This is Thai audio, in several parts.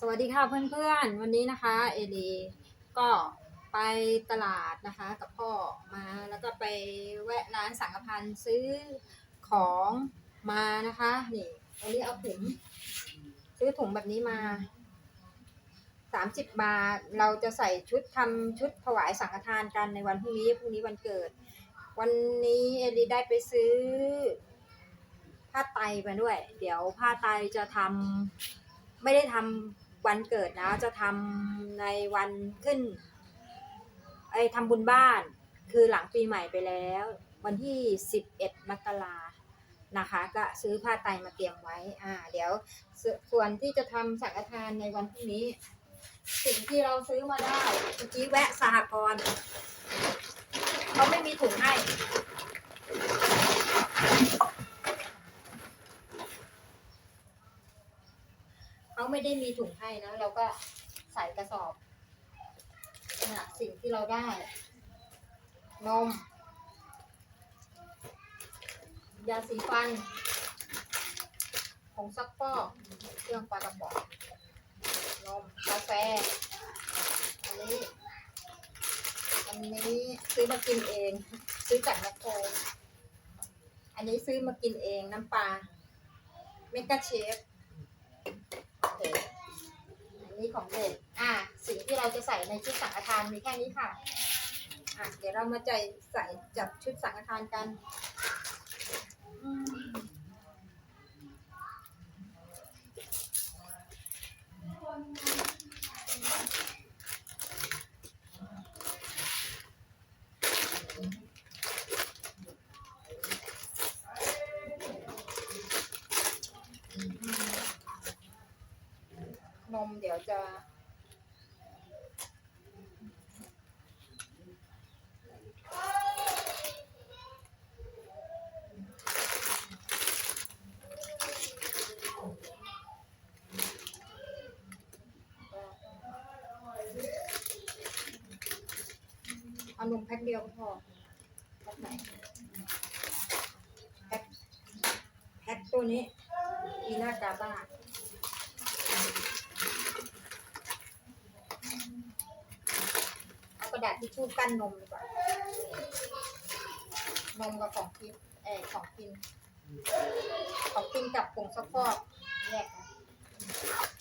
สวัสดีค่ะเพื่อนๆ วันนี้นะคะเอลีก็ไปตลาดนะคะกับพ่อมาแล้วก็ไปแวะร้านสังกพันธ์ซื้อของมานะคะนี่วันนี้เอาถุงซื้อถุงแบบนี้มาสามสิบบาทเราจะใส่ชุดทำชุดถวายสังฆทานกันในวันพรุ่งนี้พรุ่งนี้วันเกิด วันนี้เอลีได้ไปซื้อ ผ้าไตมาด้วย เดี๋ยวผ้าไตจะทำไม่ได้ทำ วันเกิดนะจะทำในวันขึ้นไอ้ทำบุญบ้าน คือหลังปีใหม่ไปแล้ว วันที่สิบเอ็ดมกรานะคะ ก็ซื้อผ้าไตรมาเตรียมไว้อ่าเดี๋ยวสส่วนที่จะทำสังฆทานในวันพรุ่งนี้ สิ่งที่เราซื้อมาได้เมื่อกี้แวะสหกรณ์เขาไม่มีถุงให้ เขาไม่ได้มีถุงให้นะ เราก็ใส่กระสอบนะสิ่งที่เราได้ นม ยาสีฟันผงซักฟอกเครื่องปลากระป๋องนมกาแฟอันนี้อันนี้ซื้อมากินเอง ซื้อจากแมคโครอันนี้ซื้อมากินเองน้ำปลาเมกาเชฟ นี้ของเด็กอะสิ่งที่เราจะใส่ในชุดสังฆทานมีแค่นี้ค่ะอะเดี๋ยวเรามาใจใส่จับชุดสังฆทานกัน อืม นมเดี๋ยวจะ เอานมแพ็คเดียวพอแพ็คไหนแพ็คแพ็คตัวนี้อีน่ากาบ้าเอากระ ดาษทิชชู่กั้นนมดีกว่านมกับของกินเออของกิน ของกินกับผงซักฟอกแยกกัน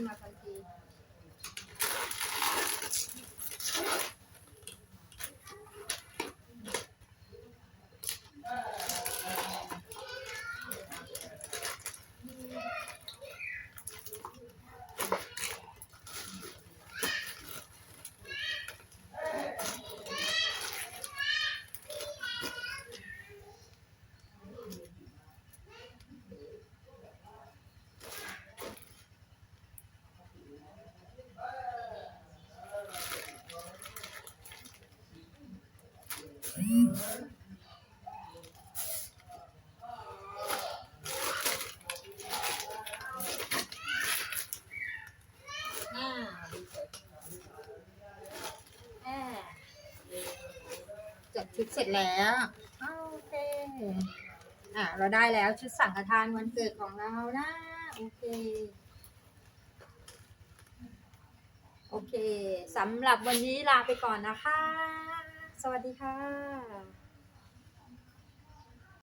ดูสวยขึ้นมาทันที อ่าดูสวยอ่า จัดชุดเสร็จแล้วโอเค อ่าเราได้แล้วชุดสังฆทานวันเกิดของเรานะ โอเค โอเคสำหรับวันนี้ลาไปก่อนนะคะ สวัสดีค่ะ